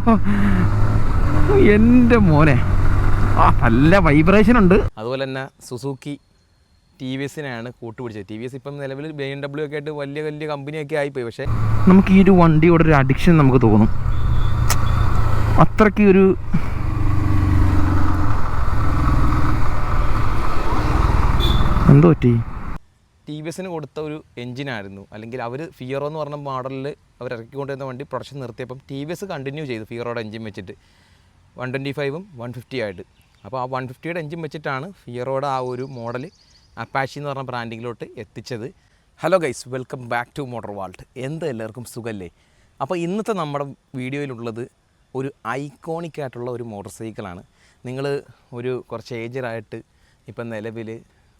എന്റെ മോനെ. ആ നല്ല വൈബ്രേഷൻ ഉണ്ട്. അതുപോലെ തന്നെ സുസൂക്കി ടി വി എസിനാണ് കൂട്ടുപിടിച്ചത്. ടി വി എസ് ഇപ്പം നിലവിൽ ബി എം ഡബ്ല്യു ഒക്കെ ആയിട്ട് വലിയ വലിയ കമ്പനിയൊക്കെ ആയിപ്പോയി. പക്ഷേ നമുക്ക് ഈ ഒരു വണ്ടിയോട് ഒരു അഡിക്ഷൻ നമുക്ക് തോന്നും. അത്രയ്ക്ക് ഒരു എന്തോ പറ്റി? ടി വി എസിന് കൊടുത്ത ഒരു എഞ്ചിനായിരുന്നു അല്ലെങ്കിൽ അവർ ഫിയറോ എന്ന് പറഞ്ഞ മോഡലിൽ അവർ ഇറക്കിക്കൊണ്ടിരുന്ന വണ്ടി പ്രൊഡക്ഷൻ നിർത്തിയപ്പം ടി വി എസ് കണ്ടിന്യൂ ചെയ്തു. ഫിയറോടെ എഞ്ചിൻ വെച്ചിട്ട്. വൺ ട്വന്റി ഫൈവും വൺ ഫിഫ്റ്റി ആയിട്ട്. അപ്പോൾ ആ വൺ ഫിഫ്റ്റിയുടെ എഞ്ചിൻ വെച്ചിട്ടാണ് ഫിയറോടെ ആ ഒരു മോഡൽ അപ്പാഷി എന്ന് പറഞ്ഞ ബ്രാൻഡിങ്ങിലോട്ട് എത്തിച്ചത്. Hello guys welcome back to Motor Vault എന്ത് എല്ലാവർക്കും സുഖല്ലേ? അപ്പോൾ ഇന്നത്തെ നമ്മുടെ വീഡിയോയിലുള്ളത് ഒരു ഐക്കോണിക് ആയിട്ടുള്ള ഒരു മോട്ടോർ സൈക്കിളാണ് നിങ്ങൾ ഒരു കുറച്ച് ഏജറായിട്ട് ഇപ്പം നിലവിൽ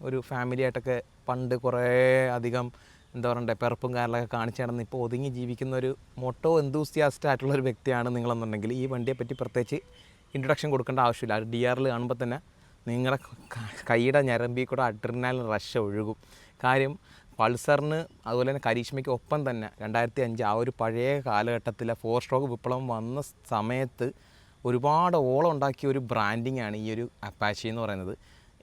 ഒരു ഫാമിലി ആയിട്ടൊക്കെ പണ്ട് കുറേ അധികം എന്താ പറയണ്ടേ പിറപ്പും കാര്യങ്ങളൊക്കെ കാണിച്ചു നടന്ന് ഇപ്പോൾ ഒതുങ്ങി ജീവിക്കുന്ന ഒരു മോട്ടോ എന്തൂസിയാസ്റ്റ് ആയിട്ടുള്ള ഒരു വ്യക്തിയാണ് നിങ്ങളെന്നുണ്ടെങ്കിൽ ഈ വണ്ടിയെ പറ്റി പ്രത്യേകിച്ച് ഇൻട്രൊഡക്ഷൻ കൊടുക്കേണ്ട ആവശ്യമില്ല. ഡി ആറിൽ കാണുമ്പോൾ തന്നെ നിങ്ങളുടെ കൈയുടെ ഞരമ്പിൽ കൂടെ അഡ്രിനാൽ റഷ് ഒഴുകും. കാര്യം പൾസറിന് അതുപോലെ തന്നെ കരീഷ്മയ്ക്ക് ഒപ്പം തന്നെ രണ്ടായിരത്തി അഞ്ച് ആ ഒരു പഴയ കാലഘട്ടത്തിലെ ഫോർ സ്ട്രോക്ക് വിപ്ലവം വന്ന സമയത്ത് ഒരുപാട് ഓളം ഉണ്ടാക്കിയ ഒരു ബ്രാൻഡിങ്ങാണ് ഈ ഒരു അപ്പാച്ചി എന്ന് പറയുന്നത്.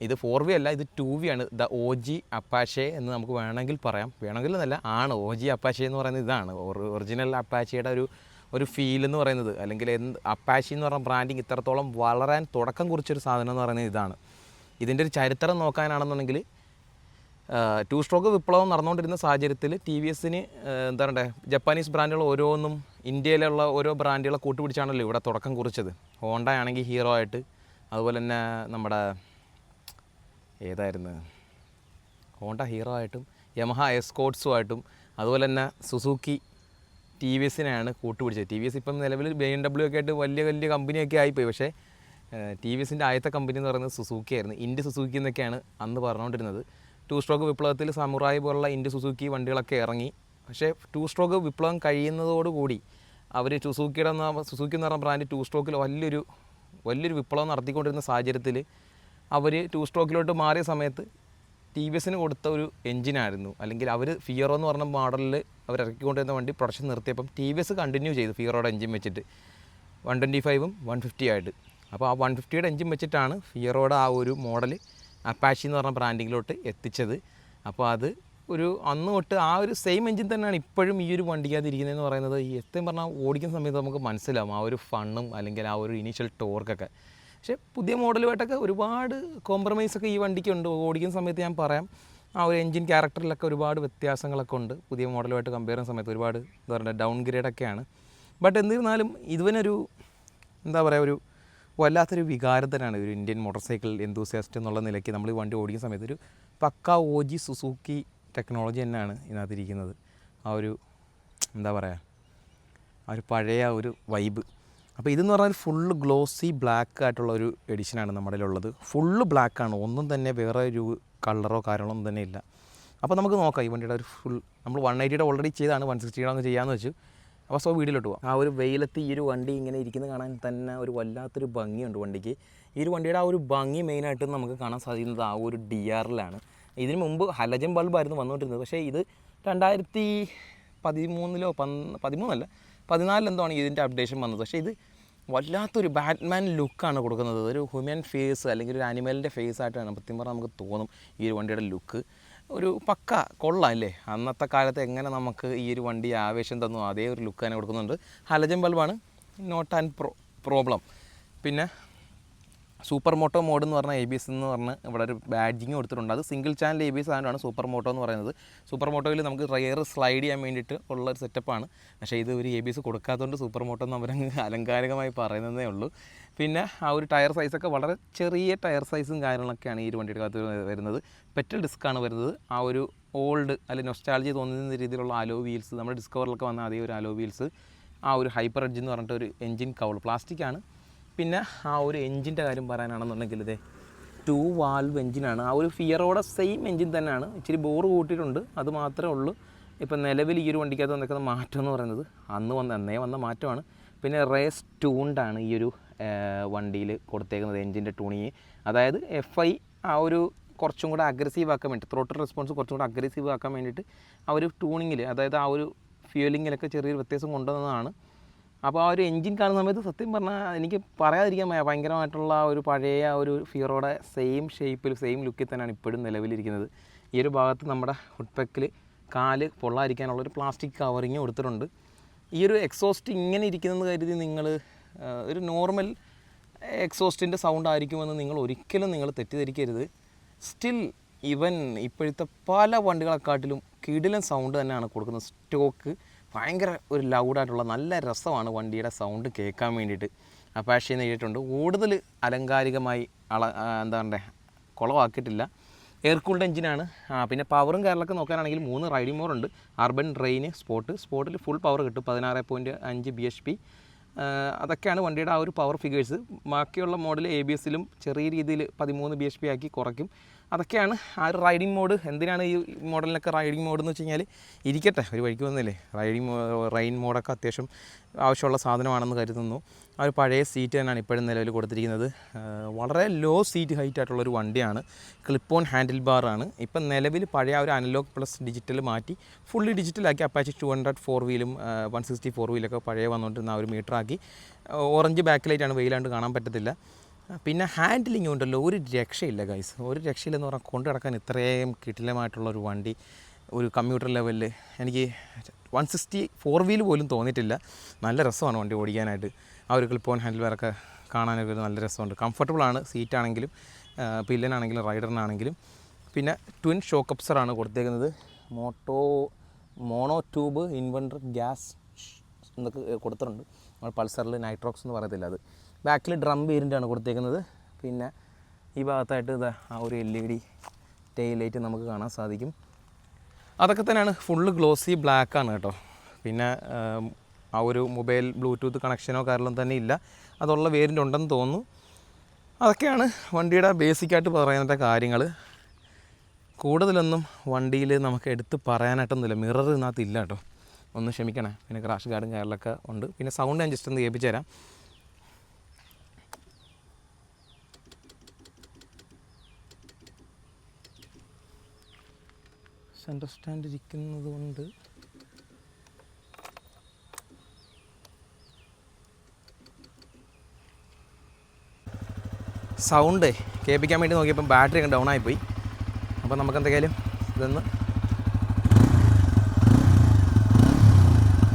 ഇത് ഫോർ വി അല്ല ഇത് ടു വി ആണ്. ദ ഒ ജി അപ്പാഷെ എന്ന് നമുക്ക് വേണമെങ്കിൽ പറയാം. വേണമെങ്കിൽ എന്നല്ല ആണ്. ഒ ജി അപ്പാഷെ എന്ന് പറയുന്നത് ഇതാണ്. ഒറിജിനൽ അപ്പാഷയുടെ ഒരു ഒരു ഫീൽ എന്ന് പറയുന്നത്. അല്ലെങ്കിൽ എന്ത് അപ്പാഷി എന്ന് പറഞ്ഞ ബ്രാൻഡിങ് ഇത്രത്തോളം വളരാൻ തുടക്കം കുറിച്ചൊരു സാധനം എന്ന് പറയുന്നത് ഇതാണ്. ഇതിന്റെ ഒരു ചരിത്രം നോക്കാനാണെന്നുണ്ടെങ്കിൽ ടു സ്ട്രോക്ക് വിപ്ലവം നടന്നുകൊണ്ടിരുന്ന സാഹചര്യത്തിൽ ടി വി എസിന് എന്താ പറയുക ജപ്പാനീസ് ബ്രാൻഡുകൾ ഓരോന്നും ഇന്ത്യയിലുള്ള ഓരോ ബ്രാൻഡുകളെ കൂട്ടുപിടിച്ചാണല്ലോ ഇവിടെ തുടക്കം കുറിച്ചത്. ഹോണ്ട ആണെങ്കിൽ ഹീറോ ആയിട്ട് അതുപോലെ തന്നെ നമ്മുടെ ഏതായിരുന്നു? ഹോണ്ട ഹീറോ ആയിട്ടും യമഹ എസ്കോട്സുമായിട്ടും അതുപോലെ തന്നെ സുസുക്കി ടി വി എസിനെയാണ് കൂട്ടുപിടിച്ചത്. ടി വി എസ് ഇപ്പം നിലവിൽ ബി എം ഡബ്ല്യു ഒക്കെ ആയിട്ട് വലിയ വലിയ കമ്പനിയൊക്കെ ആയിപ്പോയി. പക്ഷേ ടി വി എസിന്റെ ആദ്യത്തെ കമ്പനി എന്ന് പറയുന്നത് സുസുക്കി ആയിരുന്നു. ഇന്ത്യ സുസുക്കി എന്നൊക്കെയാണ് അന്ന് പറഞ്ഞുകൊണ്ടിരുന്നത്. ടു സ്ട്രോക്ക് വിപ്ലവത്തിൽ സമുറായി പോലുള്ള ഇന്ത്യ സുസുക്കി വണ്ടികളൊക്കെ ഇറങ്ങി. പക്ഷേ ടു സ്ട്രോക്ക് വിപ്ലവം കഴിയുന്നതോടുകൂടി അവർ സുസുക്കിയുടെ സുസുക്കി എന്ന് പറഞ്ഞ ബ്രാൻഡ് ടു സ്ട്രോക്കിൽ വലിയൊരു വലിയൊരു വിപ്ലവം നടത്തിക്കൊണ്ടിരുന്ന സാഹചര്യത്തിൽ അവർ ടു സ്ട്രോക്കിലോട്ട് മാറിയ സമയത്ത് ടി വി എസിന് കൊടുത്ത ഒരു എഞ്ചിനായിരുന്നു അല്ലെങ്കിൽ അവർ ഫിയറോ എന്ന് പറഞ്ഞ മോഡലിൽ അവർ ഇറക്കിക്കൊണ്ടിരുന്ന വണ്ടി പ്രൊഡക്ഷൻ നിർത്തിയപ്പം ടി വി എസ് കണ്ടിന്യൂ ചെയ്തു ഫിയറോയുടെ എഞ്ചിൻ വെച്ചിട്ട്. വൺ ട്വന്റി ഫൈവും വൺ ഫിഫ്റ്റി ആയിട്ട്. അപ്പോൾ ആ വൺ ഫിഫ്റ്റിയുടെ എഞ്ചിൻ വെച്ചിട്ടാണ് ഫിയറോടെ ആ ഒരു മോഡൽ അപ്പാഷി എന്ന് പറഞ്ഞ ബ്രാൻഡിങ്ങിലോട്ട് എത്തിച്ചത്. അപ്പോൾ അത് ഒരു അന്ന് തൊട്ട് ആ ഒരു സെയിം എഞ്ചിൻ തന്നെയാണ് ഇപ്പോഴും ഈ ഒരു വണ്ടിക്കകത്തിരിക്കുന്നതെന്ന് പറയുന്നത് ഈ എത്രയും പറഞ്ഞാൽ ഓടിക്കുന്ന സമയത്ത് നമുക്ക് മനസ്സിലാവും ആ ഒരു ഫണ്ണും അല്ലെങ്കിൽ ആ ഒരു ഇനീഷ്യൽ ടോർക്കൊക്കെ പക്ഷേ പുതിയ മോഡലുമായിട്ടൊക്കെ ഒരുപാട് കോംപ്രമൈസ് ഒക്കെ ഈ വണ്ടിക്കുണ്ട്. ഓടിക്കുന്ന സമയത്ത് ഞാൻ പറയാം ആ ഒരു എൻജിൻ ക്യാരക്ടറിലൊക്കെ ഒരുപാട് വ്യത്യാസങ്ങളൊക്കെ ഉണ്ട്. പുതിയ മോഡലുമായിട്ട് കമ്പയർ ചെയ്യുന്ന സമയത്ത് ഒരുപാട് എന്താ പറയുക ഡൗൺ ഗ്രേഡൊക്കെയാണ് ബട്ട് എന്നിരുന്നാലും ഇതുവനൊരു എന്താ പറയുക ഒരു വല്ലാത്തൊരു വികാരം തന്നെയാണ് ഒരു ഇന്ത്യൻ മോട്ടോർ സൈക്കിൾ എന്തൂസിയാസ്റ്റ് എന്നുള്ള നിലയ്ക്ക് നമ്മൾ ഈ വണ്ടി ഓടിക്കുന്ന സമയത്ത് ഒരു പക്ക ഓജി സുസൂക്കി ടെക്നോളജി തന്നെയാണ് ഇതിനകത്തിരിക്കുന്നത്. ആ ഒരു എന്താ പറയുക ആ ഒരു പഴയ ഒരു വൈബ് അപ്പോൾ ഇതെന്ന് പറഞ്ഞാൽ ഫുള്ള് ഗ്ലോസി ബ്ലാക്ക് ആയിട്ടുള്ള ഒരു എഡിഷനാണ് നമ്മുടെ ഉള്ളത് ഫുള്ള് ആണ്. ഒന്നും തന്നെ വേറെ ഒരു കളറോ കാര്യങ്ങളോ ഒന്നും തന്നെ ഇല്ല. അപ്പോൾ നമുക്ക് നോക്കാം. ഈ വണ്ടിയുടെ ഒരു ഫുൾ നമ്മൾ വൺ എയ്റ്റിയുടെ ഓൾറെഡി ചെയ്താണ് വൺ സിക്സ്റ്റിയുടെ അങ്ങ് ചെയ്യാമെന്ന് വെച്ചു. അപ്പോൾ സോ വീട്ടിലോട്ട് പോകാം ആ ഒരു വെയിലത്ത് ഈ ഒരു വണ്ടി ഇങ്ങനെ ഇരിക്കുന്ന കാണാൻ തന്നെ ഒരു വല്ലാത്തൊരു ഭംഗിയുണ്ട് വണ്ടിക്ക്. ഈ ഒരു വണ്ടിയുടെ ആ ഒരു ഭംഗി മെയിനായിട്ട് നമുക്ക് കാണാൻ സാധിക്കുന്നത് ആ ഒരു ഡി ആറിലാണ് ഇതിന് മുമ്പ് ഹലജൻ ബൾബായിരുന്നു വന്നുകൊണ്ടിരുന്നത്. പക്ഷേ ഇത് രണ്ടായിരത്തി പതിമൂന്നിലോ പന്ത് പതിമൂന്നല്ല പതിനാലിലെന്തോ ആണ് ഇതിന്റെ അപ്ഡേഷൻ വന്നത്. പക്ഷേ ഇത് വല്ലാത്തൊരു ബാറ്റ്മാൻ ലുക്കാണ് കൊടുക്കുന്നത്. ഒരു ഹ്യൂമൻ ഫേസ് അല്ലെങ്കിൽ ഒരു ആനിമലിന്റെ ഫേസ് ആയിട്ടാണ് സത്യം പറഞ്ഞാൽ നമുക്ക് തോന്നും ഈ ഒരു വണ്ടിയുടെ ലുക്ക് ഒരു പക്ക കൊള്ളാം അല്ലേ? അന്നത്തെ കാലത്ത് എങ്ങനെ നമുക്ക് ഈ ഒരു വണ്ടി ആവേശം തന്നു അതേ ഒരു ലുക്ക് തന്നെ കൊടുക്കുന്നുണ്ട്. ഹലജൻ ബൾബാണ് നോട്ട് ആൻഡ് പ്രോ പ്രോബ്ലം പിന്നെ സൂപ്പർ മോട്ടോ മോഡ് എന്ന് പറഞ്ഞാൽ എ ബി എസ് എന്ന് പറഞ്ഞ് ഇവിടെ ഒരു ബാഡ്ജിങ് കൊടുത്തിട്ടുണ്ട്. അത് single channel A B S ആണ് സൂപ്പർ മോട്ടോ എന്ന് പറയുന്നത്. സൂപ്പർ മോട്ടോയിൽ നമുക്ക് റയർ സ്ലൈഡ് ചെയ്യാൻ വേണ്ടിയിട്ട് ഉള്ള ഒരു സെറ്റപ്പാണ് പക്ഷേ ഇത് ഒരു എ ബി എസ് കൊടുക്കാത്തതുകൊണ്ട് സൂപ്പർ മോട്ടോ എന്ന് അവരങ്ങ് അലങ്കാരികമായി പറയുന്നതേ ഉള്ളൂ. പിന്നെ ആ ഒരു ടയർ സൈസൊക്കെ വളരെ ചെറിയ ടയർ സൈസും കാര്യങ്ങളൊക്കെയാണ് ഈ ഒരു വണ്ടിയുടെ അകത്ത് വരുന്നത്. പെറ്റൽ ഡിസ്ക്കാണ് വരുന്നത്. ആ ഒരു ഓൾഡ് അല്ലെങ്കിൽ നൊസ്റ്റാളജി തോന്നുന്ന രീതിയിലുള്ള അലോ വീൽസ് നമ്മുടെ ഡിസ്കവറിലൊക്കെ വന്ന അതേ ഒരു അലോ വീൽസ് ആ ഒരു ഹൈപ്പർ എഡ്ജ് എന്ന് പറഞ്ഞിട്ട് ഒരു എഞ്ചിൻ കവൾ പ്ലാസ്റ്റിക് ആണ്. പിന്നെ ആ ഒരു എൻജിന്റെ കാര്യം പറയാനാണെന്നുണ്ടെങ്കിൽ ഇതേ ടു വാൽവ് എഞ്ചിനാണ് ആ ഒരു ഫിയറോടെ സെയിം എഞ്ചിൻ തന്നെയാണ്. ഇച്ചിരി ബോർ കൂട്ടിയിട്ടുണ്ട്. അത് മാത്രമേ ഉള്ളൂ. ഇപ്പം നിലവിൽ ഈ ഒരു വണ്ടിക്കകത്ത് വന്നിരിക്കുന്ന മാറ്റം എന്ന് പറയുന്നത് അന്ന് വന്ന അന്നേ വന്ന മാറ്റമാണ്. പിന്നെ റേസ് ട്യൂൺഡാണ് ഈ ഒരു വണ്ടിയിൽ കൊടുത്തേക്കുന്നത് എൻജിന്റെ ട്യൂണിങ് അതായത് എഫ് ഐ ആ ഒരു കുറച്ചും കൂടെ അഗ്രസീവ് ആക്കാൻ വേണ്ടി ത്രോട്ടൽ റെസ്പോൺസ് കുറച്ചും കൂടെ അഗ്രസീവ് ആക്കാൻ വേണ്ടിയിട്ട് ആ ഒരു ട്യൂണിങ്ങിൽ അതായത് ആ ഒരു ഫ്യൂലിങ്ങിലൊക്കെ ചെറിയൊരു വ്യത്യാസം കൊണ്ടുവന്നതാണ്. അപ്പോൾ ആ ഒരു എൻജിൻ കാണുന്ന സമയത്ത് സത്യം പറഞ്ഞാൽ എനിക്ക് പറയാതിരിക്കാൻ ഭയങ്കരമായിട്ടുള്ള ഒരു പഴയ ഒരു ഫിയറോടെ സെയിം ഷേപ്പിൽ സെയിം ലുക്കിൽ തന്നെയാണ് ഇപ്പോഴും നിലവിലിരിക്കുന്നത്. ഈ ഒരു ഭാഗത്ത് നമ്മുടെ ഫുട്പെക്കിൽ കാൽ പൊള്ളാതിരിക്കാനുള്ള ഒരു പ്ലാസ്റ്റിക് കവറിങ് കൊടുത്തിട്ടുണ്ട് ഈ ഒരു എക്സോസ്റ്റ് ഇങ്ങനെ ഇരിക്കുന്നത് കരുതി നിങ്ങൾ ഒരു നോർമൽ എക്സോസ്റ്റിന്റെ സൗണ്ട് ആയിരിക്കുമെന്ന് നിങ്ങൾ ഒരിക്കലും നിങ്ങൾ തെറ്റിദ്ധരിക്കരുത്. സ്റ്റിൽ ഇവൻ ഇപ്പോഴത്തെ പല വണ്ടികളെക്കാട്ടിലും കിടിലൻ സൗണ്ട് തന്നെയാണ് കൊടുക്കുന്നത്. സ്റ്റോക്ക് ഭയങ്കര ഒരു ലൗഡായിട്ടുള്ള നല്ല രസമാണ് വണ്ടിയുടെ സൗണ്ട് കേൾക്കാൻ വേണ്ടിയിട്ട്. അപ്പാഷി എന്ന് എഴുതിയിട്ടുണ്ട് കൂടുതൽ അലങ്കാരികമായി അള എന്താ പറയുക കുളമാക്കിയിട്ടില്ല എയർ കൂൾഡ് എഞ്ചിനാണ് പിന്നെ പവറും കാര്യങ്ങളൊക്കെ നോക്കാനാണെങ്കിൽ മൂന്ന് റൈഡിംഗ് മോർ ഉണ്ട്. അർബൻ റെയിന് സ്പോട്ട് സ്പോട്ടിൽ ഫുൾ പവർ കിട്ടും. പതിനാറ് പോയിന്റ് അഞ്ച് ബി എച്ച് പി അതൊക്കെയാണ് വണ്ടിയുടെ ആ ഒരു പവർ ഫിഗേഴ്സ് ബാക്കിയുള്ള മോഡൽ എ ബി എസിലും ചെറിയ രീതിയിൽ പതിമൂന്ന് ബി എച്ച് പി ആക്കി കുറയ്ക്കും. അതൊക്കെയാണ് ആ ഒരു റൈഡിംഗ് മോഡ് എന്തിനാണ് ഈ മോഡലിനൊക്കെ റൈഡിംഗ് മോഡ് എന്ന് വെച്ച് കഴിഞ്ഞാൽ ഇരിക്കട്ടെ ഒരു വഴിക്ക് വന്നില്ലേ? റൈഡിംഗ് റൈൻ മോഡൊക്കെ അത്യാവശ്യം ആവശ്യമുള്ള സാധനമാണെന്ന് കരുതുന്നു. ആ ഒരു പഴയ സീറ്റ് തന്നെയാണ് ഇപ്പോഴും നിലവിൽ കൊടുത്തിരിക്കുന്നത്. വളരെ ലോ സീറ്റ് ഹൈറ്റ് ആയിട്ടുള്ള ഒരു വണ്ടിയാണ്. ക്ലിപ്പ് ഓൺ ഹാൻഡിൽ ബാറാണ് ഇപ്പം നിലവിൽ പഴയ ഒരു അനലോഗ് പ്ലസ് ഡിജിറ്റൽ മാറ്റി ഫുള്ളി ഡിജിറ്റലാക്കി അപ്പാച്ചി ടു ഹൺഡ്രഡ് ഫോർ വീലും വൺ സിക്സ്റ്റി ഫോർ വീലൊക്കെ പഴയ വന്നുകൊണ്ടിരുന്ന ആ ഒരു മീറ്ററാക്കി ഓറഞ്ച് ബാക്ക് ലൈറ്റാണ് വെയിലാണ്ട് കാണാൻ പറ്റത്തില്ല. പിന്നെ ഹാൻഡിലിംഗ് ഉണ്ടല്ലോ ഒരു രക്ഷയില്ല ഗൈസ് ഒരു രക്ഷയില്ലെന്ന് പറഞ്ഞാൽ കൊണ്ടു നടക്കാൻ ഇത്രയും കിടിലമായിട്ടുള്ള ഒരു വണ്ടി ഒരു കമ്പ്യൂട്ടർ ലെവലിൽ എനിക്ക് വൺ സിക്സ്റ്റി ഫോർ വീൽ പോലും തോന്നിയിട്ടില്ല. നല്ല രസമാണ് വണ്ടി ഓടിക്കാനായിട്ട്. ആ ഒരു ക്ലിപ്പോൺ ഹാൻഡിൽ വേറൊക്കെ കാണാനൊക്കെ ഒരു നല്ല രസമുണ്ട്. കംഫർട്ടബിളാണ് സീറ്റാണെങ്കിലും പില്ലനാണെങ്കിലും റൈഡറിനാണെങ്കിലും പിന്നെ ട്വിൻ ഷോക്ക് അപ്സറാണ് കൊടുത്തേക്കുന്നത്. Moto mono tube inverter gas എന്നൊക്കെ കൊടുത്തിട്ടുണ്ട്. നമ്മൾ പൾസറിൽ നൈട്രോക്സ് എന്ന് പറയത്തില്ല അത്. ബാക്കിൽ ഡ്രം വേരിന്റാണ് കൊടുത്തേക്കുന്നത്. പിന്നെ ഈ ഭാഗത്തായിട്ട് ഇതാ ആ ഒരു L E D tail light നമുക്ക് കാണാൻ സാധിക്കും. അതൊക്കെ തന്നെയാണ് ഫുള്ള് ഗ്ലോസി ബ്ലാക്ക് ആണ് കേട്ടോ. പിന്നെ ആ ഒരു മൊബൈൽ ബ്ലൂടൂത്ത് കണക്ഷനോ കാരണം തന്നെ ഇല്ല. അതുള്ള വേരിന്റ് ഉണ്ടെന്ന് തോന്നുന്നു. അതൊക്കെയാണ് വണ്ടിയുടെ ബേസിക്കായിട്ട് പറയുന്ന കാര്യങ്ങൾ കൂടുതലൊന്നും വണ്ടിയിൽ നമുക്ക് എടുത്ത് പറയാനായിട്ടൊന്നുമില്ല. മിറർ ഇതിനകത്ത് ഇല്ല കേട്ടോ. ഒന്ന് ക്ഷമിക്കണേ. പിന്നെ ക്രാഷ് ഗാർഡും കാര്യങ്ങളൊക്കെ ഉണ്ട്. പിന്നെ സൗണ്ട് ഞാൻ ജസ്റ്റ് ഒന്ന് കേൾപ്പിച്ചു തരാം. സെന്റർ സ്റ്റാൻഡ് ഇരിക്കുന്നത് കൊണ്ട് സൗണ്ട് കേൾപ്പിക്കാൻ വേണ്ടി നോക്കിയപ്പം ബാറ്ററി ഒക്കെ ഡൗൺ ആയിപ്പോയി. അപ്പോൾ നമുക്ക് എന്തെങ്കിലും ഇതൊന്ന്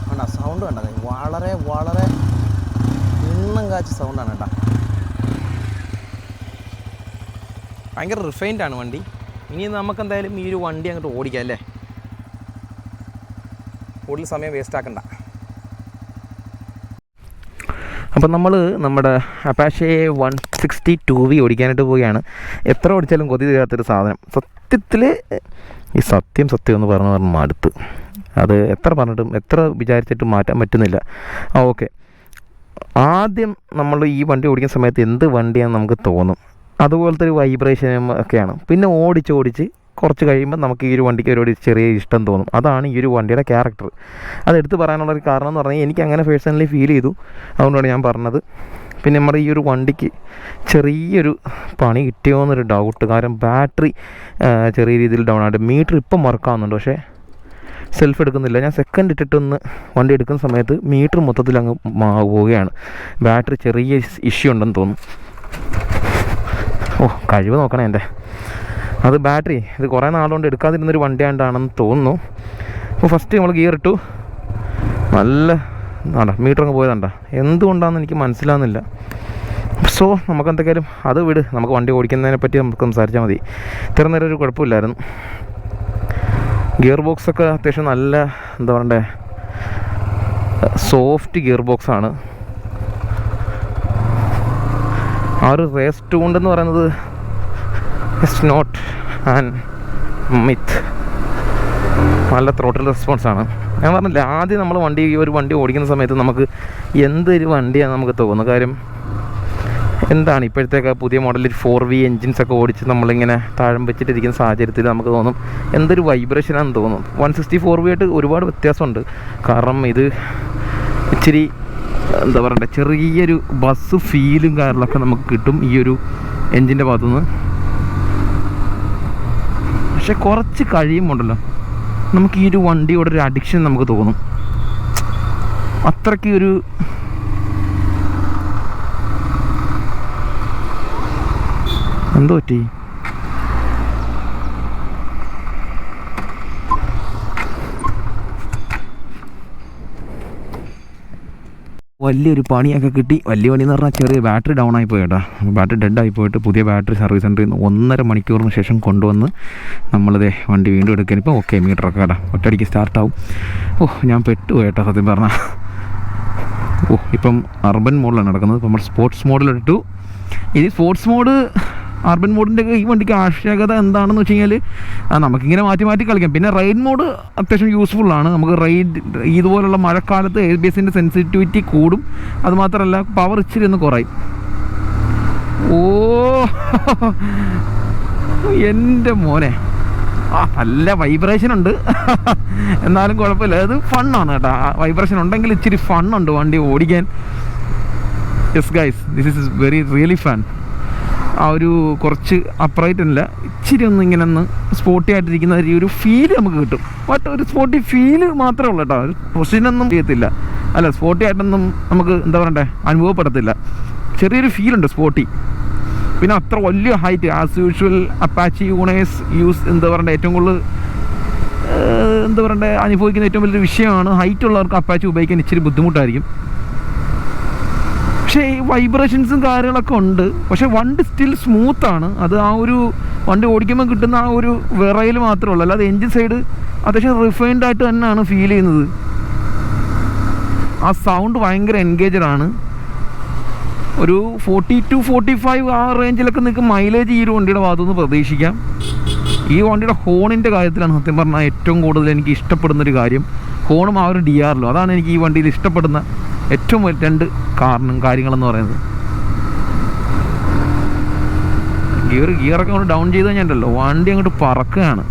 വേണ്ട സൗണ്ട് വേണ്ട വളരെ വളരെ എണ്ണം കാച്ച സൗണ്ടാണ് കേട്ടോ. ഭയങ്കര റിഫൈൻഡ് ആണ് വണ്ടി. ഇനി നമുക്ക് എന്തായാലും ഈ ഒരു വണ്ടി അങ്ങോട്ട് ഓടിക്കാം അല്ലേ? കൂടുതൽ സമയം വേസ്റ്റ് ആക്കണ്ട. അപ്പം നമ്മൾ നമ്മുടെ Apache one sixty two V ഓടിക്കാനായിട്ട് പോവുകയാണ്. എത്ര ഓടിച്ചാലും കൊതി തീരാത്തൊരു സാധനം. സത്യത്തിൽ ഈ സത്യം സത്യം എന്ന് പറഞ്ഞു പറഞ്ഞ് മടുത്ത്. അത് എത്ര പറഞ്ഞിട്ടും എത്ര വിചാരിച്ചിട്ടും മാറ്റാൻ പറ്റുന്നില്ല. ഓക്കെ ആദ്യം നമ്മൾ ഈ വണ്ടി ഓടിക്കുന്ന സമയത്ത് എന്ത് വണ്ടിയാണെന്ന് നമുക്ക് തോന്നും. അതുപോലത്തെ ഒരു വൈബ്രേഷനും ഒക്കെയാണ്. പിന്നെ ഓടിച്ച് ഓടിച്ച് കുറച്ച് കഴിയുമ്പോൾ നമുക്ക് ഈ ഒരു വണ്ടിക്ക് ഒരു ചെറിയ ഇഷ്ടം തോന്നും. അതാണ് ഈ ഒരു വണ്ടിയുടെ ക്യാരക്ടർ അത് എടുത്തു പറയാനുള്ള ഒരു കാരണം എന്ന് പറഞ്ഞാൽ എനിക്ക് അങ്ങനെ പേഴ്സണലി ഫീൽ ചെയ്തു. അതുകൊണ്ടാണ് ഞാൻ പറഞ്ഞത്. പിന്നെ നമ്മുടെ ഈ ഒരു വണ്ടിക്ക് ചെറിയൊരു പണി കിട്ടിയോ എന്നൊരു ഡൗട്ട് കാരണം ബാറ്ററി ചെറിയ രീതിയിൽ ഡൗൺ ആയിട്ട് മീറ്റർ ഇപ്പം വർക്കാവുന്നുണ്ട് പക്ഷേ സെൽഫ് എടുക്കുന്നില്ല. ഞാൻ സെക്കൻഡ് ഇട്ടിട്ടൊന്ന് വണ്ടി എടുക്കുന്ന സമയത്ത് മീറ്റർ മൊത്തത്തിൽ അങ്ങ് പോവുകയാണ്. ബാറ്ററി ചെറിയ ഇഷ്യൂ ഉണ്ടെന്ന് തോന്നുന്നു ഓ കഴിവ് നോക്കണേ എന്റെ. അത് ബാറ്ററി ഇത് കുറേ നാളുകൊണ്ട് എടുക്കാതിരുന്നൊരു വണ്ടിയാണ്ടാണെന്ന് തോന്നുന്നു. അപ്പോൾ ഫസ്റ്റ് നമ്മൾ ഗിയർ ഇട്ടു. നല്ല ആണ്ട മീറ്റർ അങ്ങ് പോയതാണ്ട. എന്തുകൊണ്ടാണെന്ന് എനിക്ക് മനസ്സിലാകുന്നില്ല സോ നമുക്ക് എന്തൊക്കെയാലും അത് വിട്. നമുക്ക് വണ്ടി ഓടിക്കുന്നതിനെ പറ്റി നമുക്ക് സംസാരിച്ചാൽ മതി. ഇത്ര നേരം ഒരു കുഴപ്പമില്ലായിരുന്നു. ഗിയർ ബോക്സൊക്കെ അത്യാവശ്യം നല്ല എന്താ പറയണ്ടേ സോഫ്റ്റ് ഗിയർ ബോക്സ് ആണ് ആ ഒരു റേസ് ടൂണ്ട് എന്ന് പറയുന്നത് ഇറ്റ്സ് നോട്ട് ആൻഡ് മിത്ത് നല്ല ത്രോട്ടിൽ റെസ്പോൺസ് ആണ്. ഞാൻ പറഞ്ഞില്ല ആദ്യം നമ്മൾ വണ്ടി ഈ ഒരു വണ്ടി ഓടിക്കുന്ന സമയത്ത് നമുക്ക് എന്തൊരു വണ്ടിയാണ് നമുക്ക് തോന്നുന്നത്? കാര്യം എന്താണ് ഇപ്പോഴത്തേക്ക് പുതിയ മോഡലിൽ ഫോർ വി എൻജിൻസ് ഒക്കെ ഓടിച്ച് നമ്മളിങ്ങനെ താഴം വെച്ചിട്ടിരിക്കുന്ന സാഹചര്യത്തിൽ നമുക്ക് തോന്നും എന്തൊരു വൈബ്രേഷനാണെന്ന് തോന്നും. വൺ സിക്സ്റ്റി ഫോർ വി ആയിട്ട് ഒരുപാട് വ്യത്യാസമുണ്ട്. കാരണം ഇത് ഇച്ചിരി എന്താ പറയണ്ടേ ചെറിയൊരു ബസ് ഫീലും കാര്യങ്ങളൊക്കെ നമുക്ക് കിട്ടും ഈ ഒരു എൻജിന്റെ ഭാഗത്തുനിന്ന്. പക്ഷെ കുറച്ച് കഴിയുമ്പോണ്ടല്ലോ നമുക്ക് ഈ ഒരു വണ്ടിയോട് ഒരു അഡിക്ഷൻ നമുക്ക് തോന്നും. അത്രയ്ക്ക് ഒരു എന്തോ പറ്റി? വലിയൊരു പണിയൊക്കെ കിട്ടി. വലിയ പണി എന്ന് പറഞ്ഞാൽ ചെറിയ ബാറ്ററി ഡൗൺ ആയി പോയി കേട്ടോ. ബാറ്ററി ഡെഡ് ആയി പോയിട്ട് പുതിയ ബാറ്ററി സർവീസ് സെന്ററിൽ നിന്ന് ഒന്നര മണിക്കൂറിന് ശേഷം കൊണ്ടുവന്ന് നമ്മളിത് വണ്ടി വീണ്ടും എടുക്കാൻ. ഇപ്പോൾ ഓക്കെ മീറ്ററൊക്കെ കേട്ടോ. ഒറ്റയടിക്ക് സ്റ്റാർട്ടാവും ഓ ഞാൻ പെട്ടുപോയി കേട്ടോ സത്യം പറഞ്ഞാൽ ഓ ഇപ്പം അർബൻ മോഡിലാണ് നടക്കുന്നത്. ഇപ്പം നമ്മൾ സ്പോർട്സ് മോഡിലിട്ടു ഇനി സ്പോർട്സ് മോഡ് അർബൻ മോഡിന്റെ ഈ വണ്ടിക്ക് ആവശ്യകത എന്താണെന്ന് വെച്ച് കഴിഞ്ഞാൽ നമുക്കിങ്ങനെ മാറ്റി മാറ്റി കളിക്കാം. പിന്നെ റെയിൻ മോഡ് അത്യാവശ്യം യൂസ്ഫുൾ ആണ്. നമുക്ക് റൈഡ് ഇതുപോലുള്ള മഴക്കാലത്ത് എ ബി എസിന്റെ സെൻസിറ്റിവിറ്റി കൂടും. അതുമാത്രമല്ല പവർ ഇച്ചിരി ഒന്ന് കുറയും. ഓ എന്റെ മോനെ. ആ നല്ല വൈബ്രേഷൻ ഉണ്ട്. എന്നാലും കുഴപ്പമില്ല. അത് ഫണ്ണാണ് കേട്ടോ. വൈബ്രേഷൻ ഉണ്ടെങ്കിൽ ഇച്ചിരി ഫണ്ണുണ്ട് വണ്ടി ഓടിക്കാൻ. Yes guys this is very really fun ആ ഒരു കുറച്ച് അപ്രൈറ്റ് അല്ല ഇച്ചിരി ഒന്ന് ഇങ്ങനെ ഒന്ന് സ്പോട്ടി ആയിട്ടിരിക്കുന്ന ഒരു- ഫീൽ നമുക്ക് കിട്ടും. ബട്ട് ഒരു സ്പോട്ടി ഫീൽ മാത്രമേ ഉള്ളൂ കേട്ടോ. പൊസിഷനൊന്നും ചെയ്യത്തില്ല. അല്ല സ്പോട്ടി ആയിട്ടൊന്നും നമുക്ക് എന്താ പറയണ്ടേ? അനുഭവപ്പെടത്തില്ല. ചെറിയൊരു ഫീൽ ഉണ്ട് സ്പോട്ടി പിന്നെ അത്ര വലിയ height as usual Apache owners use എന്താ പറയണ്ട? ഏറ്റവും കൂടുതൽ എന്താ പറയണ്ടേ? അനുഭവിക്കുന്ന ഏറ്റവും വലിയൊരു വിഷയമാണ് ഹൈറ്റ് ഉള്ളവർക്ക് അപ്പാച്ചി ഉപയോഗിക്കാൻ ഇച്ചിരി ബുദ്ധിമുട്ടായിരിക്കും. പക്ഷേ ഈ വൈബ്രേഷൻസും കാര്യങ്ങളൊക്കെ ഉണ്ട്. പക്ഷേ വണ്ടി സ്റ്റിൽ സ്മൂത്ത് ആണ്. അത് ആ ഒരു വണ്ടി ഓടിക്കുമ്പോൾ കിട്ടുന്ന ആ ഒരു വിറയിൽ മാത്രമേ ഉള്ളൂ. അല്ലാതെ എൻജിൻ സൈഡ് അത്യാവശ്യം റിഫൈൻഡ് ആയിട്ട് തന്നെയാണ് ഫീൽ ചെയ്യുന്നത്. ആ സൗണ്ട് ഭയങ്കര എൻഗേജഡ് ആണ്. ഒരു ഫോർട്ടി ടു ഫോർട്ടി ഫൈവ് ആ റേഞ്ചിലൊക്കെ നിങ്ങൾക്ക് മൈലേജ് ഈ ഒരു വണ്ടിയുടെ ഭാഗത്തുനിന്ന് പ്രതീക്ഷിക്കാം. ഈ വണ്ടിയുടെ ഹോണിന്റെ കാര്യത്തിലാണ് സത്യം പറഞ്ഞാൽ ഏറ്റവും കൂടുതൽ എനിക്ക് ഇഷ്ടപ്പെടുന്നൊരു കാര്യം. ഹോണും ആ ഒരു ഡി ആറിലും അതാണ് എനിക്ക് ഈ വണ്ടിയിൽ ഇഷ്ടപ്പെടുന്ന ഏറ്റവും രണ്ട് കാരണം കാര്യങ്ങളെന്ന് പറയുന്നത്. ഗിയർ ഗിയറൊക്കെ അങ്ങോട്ട് ഡൗൺ ചെയ്ത് കഴിഞ്ഞല്ലോ വണ്ടി അങ്ങോട്ട് പറക്കുകയാണ്.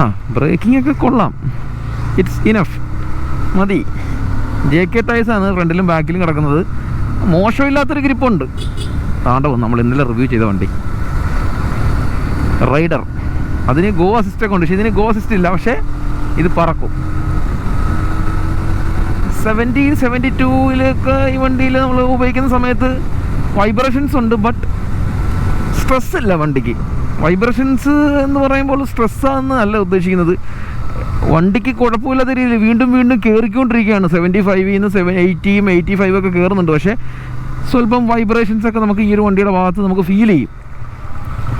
ആ ബ്രേക്കിംഗ് ഒക്കെ കൊള്ളാം. ഇറ്റ്സ് ഇനഫ് മതി. ജെ കെ ടൈസാണ് ഫ്രണ്ടിലും ബാക്കിലും കിടക്കുന്നത്. മോശമില്ലാത്തൊരു ഗ്രിപ്പുണ്ട്. താണ്ടവും നമ്മൾ ഇന്നലെ റിവ്യൂ ചെയ്ത വണ്ടി. റൈഡർ അതിന് ഗോ അസിസ്റ്റൊക്കെ ഉണ്ട്. പക്ഷേ ഇതിന് ഗോ അസിസ്റ്റ് ഇല്ല. പക്ഷേ ഇത് പറക്കും. സെവന്റി സെവന്റി ടൂയിലൊക്കെ ഈ വണ്ടിയിൽ നമ്മൾ ഉപയോഗിക്കുന്ന സമയത്ത് വൈബ്രേഷൻസ് ഉണ്ട് ബട്ട് സ്ട്രെസ് ഇല്ല വണ്ടിക്ക്. വൈബ്രേഷൻസ് എന്ന് പറയുമ്പോൾ സ്ട്രെസ്സാന്ന് അല്ല ഉദ്ദേശിക്കുന്നത്. വണ്ടിക്ക് കുഴപ്പമില്ലാത്ത രീതിയിൽ വീണ്ടും വീണ്ടും കയറിക്കൊണ്ടിരിക്കുകയാണ് സെവന്റി ഫൈവിൽ നിന്ന് സെവൻ എയ്റ്റിയും എയ്റ്റി ഫൈവ് ഒക്കെ കയറുന്നുണ്ട് പക്ഷേ സ്വല്പം വൈബ്രേഷൻസ് ഒക്കെ നമുക്ക് ഈ ഒരു വണ്ടിയുടെ ഭാഗത്ത് നമുക്ക് ഫീൽ ചെയ്യും.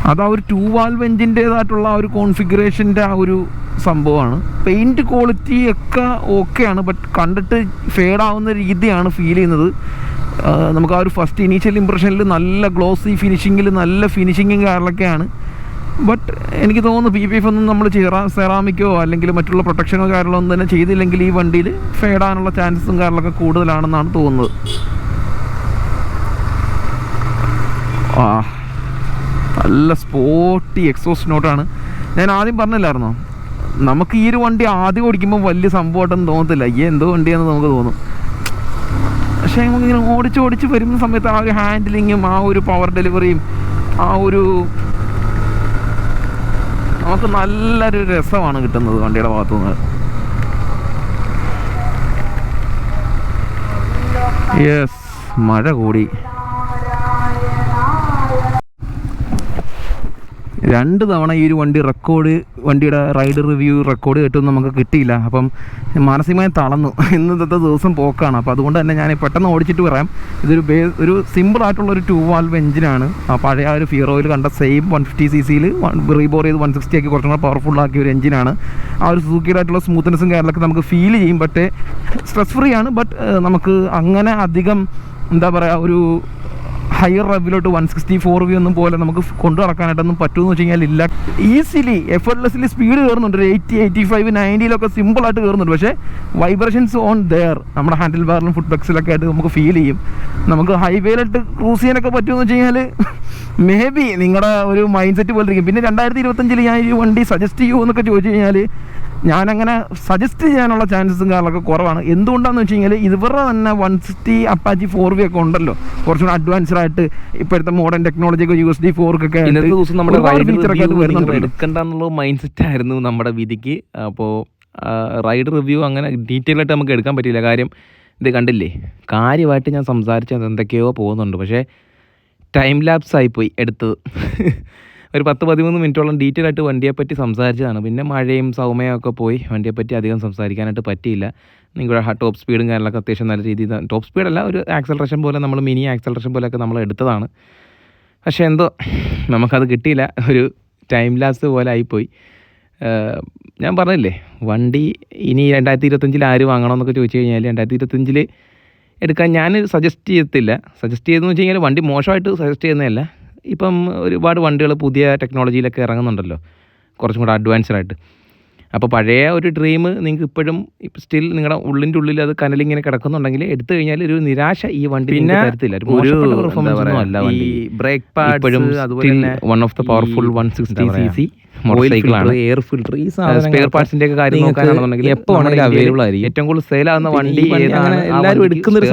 അത് ആ ഒരു ടൂ വാൽവ് എഞ്ചിന്റേതായിട്ടുള്ള ആ ഒരു കോൺഫിഗറേഷന്റെ ആ ഒരു സംഭവമാണ്. പെയിന്റ് ക്വാളിറ്റി ഒക്കെ ഓക്കെയാണ് ബട്ട് കണ്ടിട്ട് ഫേഡ് ആവുന്ന രീതിയാണ് ഫീൽ ചെയ്യുന്നത്. നമുക്ക് ആ ഒരു ഫസ്റ്റ് ഇനീഷ്യൽ ഇമ്പ്രഷനിൽ നല്ല ഗ്ലോസി ഫിനിഷിങ്ങിൽ നല്ല ഫിനിഷിങ്ങും കാര്യങ്ങളൊക്കെയാണ്. ബട്ട് എനിക്ക് തോന്നുന്നു പി പി എഫ് ഒന്നും നമ്മൾ ചെറാ സെറാമിക്കോ അല്ലെങ്കിൽ മറ്റുള്ള പ്രൊട്ടക്ഷനോ കാര്യങ്ങളോ ഒന്നും തന്നെ ചെയ്തില്ലെങ്കിൽ ഈ വണ്ടിയിൽ ഫേഡാനുള്ള ചാൻസസും കാര്യങ്ങളൊക്കെ കൂടുതലാണെന്നാണ് തോന്നുന്നത്. ആ. നല്ല സ്പോട്ടി എക്സോസ്റ്റ് നോട്ടാണ് ഞാൻ ആദ്യം പറഞ്ഞില്ലായിരുന്നോ? നമുക്ക് ഈ ഒരു വണ്ടി ആദ്യം ഓടിക്കുമ്പോൾ വലിയ സംഭവമായിട്ടൊന്നും തോന്നത്തില്ല. ഈ എന്തോ വണ്ടിയാണെന്ന് നമുക്ക് തോന്നും. പക്ഷേ നമുക്കിങ്ങനെ ഓടിച്ച് ഓടിച്ച് വരുന്ന സമയത്ത് ആ ഒരു ഹാൻഡിലിങ്ങും ആ ഒരു പവർ ഡെലിവറിയും ആ ഒരു നമുക്ക് നല്ലൊരു രസമാണ് കിട്ടുന്നത് വണ്ടിയുടെ ഭാഗത്തുനിന്ന്. യെസ് മഴ കൂടി. രണ്ട് തവണ ഈ ഒരു വണ്ടി റെക്കോർഡ് വണ്ടിയുടെ റൈഡ് റിവ്യൂ റെക്കോർഡ് കേട്ടൊന്നും നമുക്ക് കിട്ടിയില്ല. അപ്പം മാനസികമായി തളന്നു ഇന്നത്തെ ദിവസം പോക്കാണ്. അപ്പോൾ അതുകൊണ്ട് തന്നെ ഞാൻ പെട്ടെന്ന് ഓടിച്ചിട്ട് പറയാം ഇതൊരു ബേ ഒരു സിമ്പിൾ ആയിട്ടുള്ള ഒരു ടു വാൽവ് എഞ്ചിനാണ് ആ പഴയ ഒരു ഫിയറോയിൽ കണ്ട സെയിം വൺ ഫിഫ്റ്റി സി സിയിൽ റീബോർ ചെയ്ത് വൺ സിക്സ്റ്റി ആക്കി കുറച്ചും കൂടെ പവർഫുൾ ആക്കിയ ഒരു എഞ്ചിനാണ് ആ ഒരു സുസുക്കിയുടെ ആയിട്ടുള്ള സ്മൂത്ത്നെസ്സും കാര്യങ്ങളൊക്കെ നമുക്ക് ഫീൽ ചെയ്യും. പക്ഷേ സ്ട്രെസ് ഫ്രീ ആണ്. ബട്ട് നമുക്ക് അങ്ങനെ അധികം എന്താ പറയുക ഒരു ഹയർ റബിലോട്ട് വൺ സിക്സ്റ്റി ഫോർ വി ഒന്നും പോലെ നമുക്ക് കൊണ്ടു നടക്കാനായിട്ടൊന്നും പറ്റുമെന്ന് വെച്ച് കഴിഞ്ഞാൽ ഇല്ല. ഈസിലി എഫർട്ട്ലെസ്ലി സ്പീഡ് കയറുന്നുണ്ട്. ഒരു എയ്റ്റി എയ്റ്റി ഫൈവ് നയന്റിയിലൊക്കെ സിമ്പിളായിട്ട് കയറുന്നുണ്ട്. പക്ഷേ വൈബ്രേഷൻസ് ഓൺ ദെയർ നമ്മുടെ ഹാൻഡിൽ ബാറിലും ഫുഡ് ബെക്സിലൊക്കെ ആയിട്ട് നമുക്ക് ഫീൽ ചെയ്യും. നമുക്ക് ഹൈവേയിലിട്ട് ക്രൂസ് ചെയ്യാനൊക്കെ പറ്റുമെന്ന് വെച്ച് കഴിഞ്ഞാൽ മേ ബി നിങ്ങളുടെ ഒരു മൈൻഡ് സെറ്റ് പോലെ ഇരിക്കും. പിന്നെ രണ്ടായിരത്തി ഇരുപത്തഞ്ചിൽ ഞാൻ ഈ വണ്ടി സജസ്റ്റ് ചെയ്യുമോ എന്നൊക്കെ ചോദിച്ചു കഴിഞ്ഞാൽ ഞാനങ്ങനെ സജസ്റ്റ് ചെയ്യാനുള്ള ചാൻസസും കാര്യങ്ങളൊക്കെ കുറവാണ്. എന്തുകൊണ്ടാണെന്ന് വെച്ച് കഴിഞ്ഞാൽ ഇവരുടെ തന്നെ one sixty Apache four V ഒക്കെ ഉണ്ടല്ലോ. കുറച്ചുകൂടി അഡ്വാൻസ്ഡ് ആയിട്ട് ഇപ്പോഴത്തെ മോഡേൺ ടെക്നോളജി ഒക്കെ യു എസ് ഡി ഫോർ ഒക്കെ ഇന്നത്തെ ദിവസം നമ്മുടെ ഒരുപാട് റൈഡ് feature ഒക്കെ ആയിട്ട് റിവ്യൂ നിങ്ങൾ വരുന്നുണ്ടല്ലോ. എടുക്കണ്ട എന്നുള്ള മൈൻഡ് സെറ്റ് ആയിരുന്നു നമ്മുടെ വിധിക്ക്. അപ്പോൾ റൈഡ് റിവ്യൂ അങ്ങനെ ഡീറ്റെയിൽ ആയിട്ട് നമുക്ക് എടുക്കാൻ പറ്റില്ല കാര്യം ഇത് കണ്ടില്ലേ? കാര്യമായിട്ട് ഞാൻ സംസാരിച്ചത് എന്തൊക്കെയോ പോകുന്നുണ്ട്. പക്ഷേ ടൈം ലാപ്സ് ആയിപ്പോയി എടുത്തത്. ഒരു പത്ത് പതിമൂന്ന് മിനിറ്റോളം ഡീറ്റെയിൽ ആയിട്ട് വണ്ടിയെപ്പറ്റി സംസാരിച്ചതാണ്. പിന്നെ മഴയും സൗമ്യവും ഒക്കെ പോയി. വണ്ടിയെപ്പറ്റി അധികം സംസാരിക്കാനായിട്ട് പറ്റിയില്ല. നിങ്ങളുടെ ടോപ്പ് സ്പീഡും കാര്യങ്ങളൊക്കെ അത്യാവശ്യം നല്ല രീതിയിൽ ടോപ്പ് സ്പീഡല്ല ഒരു ആക്സലറേഷൻ പോലെ നമ്മൾ മിനി ആക്സലറേഷൻ പോലെയൊക്കെ നമ്മൾ എടുത്തതാണ്. പക്ഷേ എന്തോ നമുക്കത് കിട്ടിയില്ല. ഒരു ടൈം ലാസ് പോലെ ആയിപ്പോയി. ഞാൻ പറഞ്ഞില്ലേ വണ്ടി ഇനി രണ്ടായിരത്തി ഇരുപത്തഞ്ചിൽ ആര് വാങ്ങണമെന്നൊക്കെ ചോദിച്ചു കഴിഞ്ഞാൽ രണ്ടായിരത്തി ഇരുപത്തഞ്ചിൽ എടുക്കാൻ ഞാൻ സജസ്റ്റ് ചെയ്യത്തില്ല സജസ്റ്റ് ചെയ്തെന്ന് വെച്ച് കഴിഞ്ഞാൽ വണ്ടി മോശമായിട്ട് സജസ്റ്റ് ചെയ്യുന്നതല്ല. ഇപ്പം ഒരുപാട് വണ്ടികൾ പുതിയ ടെക്നോളജിയിലൊക്കെ ഇറങ്ങുന്നുണ്ടല്ലോ. കുറച്ചും കൂടെ അഡ്വാൻസ്ഡായിട്ട് അപ്പോൾ പഴയ ഒരു ഡ്രീം നിങ്ങൾക്ക് ഇപ്പോഴും ഇപ്പം സ്റ്റിൽ നിങ്ങളുടെ ഉള്ളിന്റെ ഉള്ളിൽ അത് കനലിങ്ങനെ കിടക്കുന്നുണ്ടെങ്കിൽ എടുത്തു കഴിഞ്ഞാൽ ഒരു നിരാശ ഈ വണ്ടി പിന്നെ തരത്തില്ല. ഒരു പെർഫോമൻസ് ഒന്നും അല്ല വണ്ടി ബ്രേക്ക് പാഡ്സ് അതുപോലെ one of the powerful one sixty C C motor സൈക്കിളാണ് എയർ ഈ സ്പെയർ പാർട്സിന്റെ ഒക്കെ കാര്യം നോക്കാനാണെന്നുണ്ടെങ്കിൽ വേണമെങ്കിലും ആയിരിക്കും. ഏറ്റവും കൂടുതൽ സെയിൽ ആവുന്ന വണ്ടി? എല്ലാവരും എടുക്കുന്ന ഒരു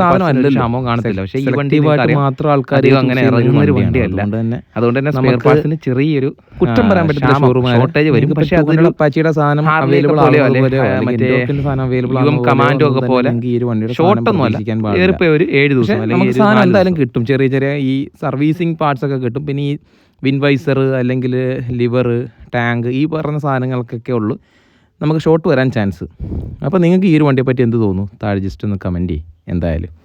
കാണത്തില്ല. പക്ഷേ ഈ വണ്ടി മാത്രം ആൾക്കാർ അങ്ങനെ ഇറങ്ങുന്ന ഒരു. വണ്ടിയല്ല. അതുകൊണ്ട് തന്നെ സ്പെയർ പാർട്സിന് ചെറിയൊരു കുറ്റം പറയാൻ പറ്റില്ല ഷോർട്ടേജ് വരും. പക്ഷേ അതിനുള്ള സാധനം അവൈലബിൾ മറ്റേ കമാൻഡോ ഒക്കെ പോലെ ഈ ഒരു വണ്ടിയുടെ ഷോർട്ടൊന്നും അല്ല. ഏറിപ്പോയി ഒരു ഏഴ് ദിവസം അല്ലെങ്കിൽ സാധനം എന്തായാലും കിട്ടും. ചെറിയ ചെറിയ ഈ സർവീസിങ് പാർട്സ് ഒക്കെ കിട്ടും. പിന്നെ ഈ വിൻവൈസർ അല്ലെങ്കിൽ ലിവർ ടാങ്ക് ഈ പറഞ്ഞ സാധനങ്ങൾക്കൊക്കെ ഉള്ളു. നമുക്ക് ഷോർട്ട് വരാൻ ചാൻസ് അപ്പോൾ നിങ്ങൾക്ക് ഈ ഒരു വണ്ടിയെപ്പറ്റി എന്ത് തോന്നുന്നു? താഴെ ജസ്റ്റ് ഒന്ന് കമന്റ് ചെയ്യും. എന്തായാലും.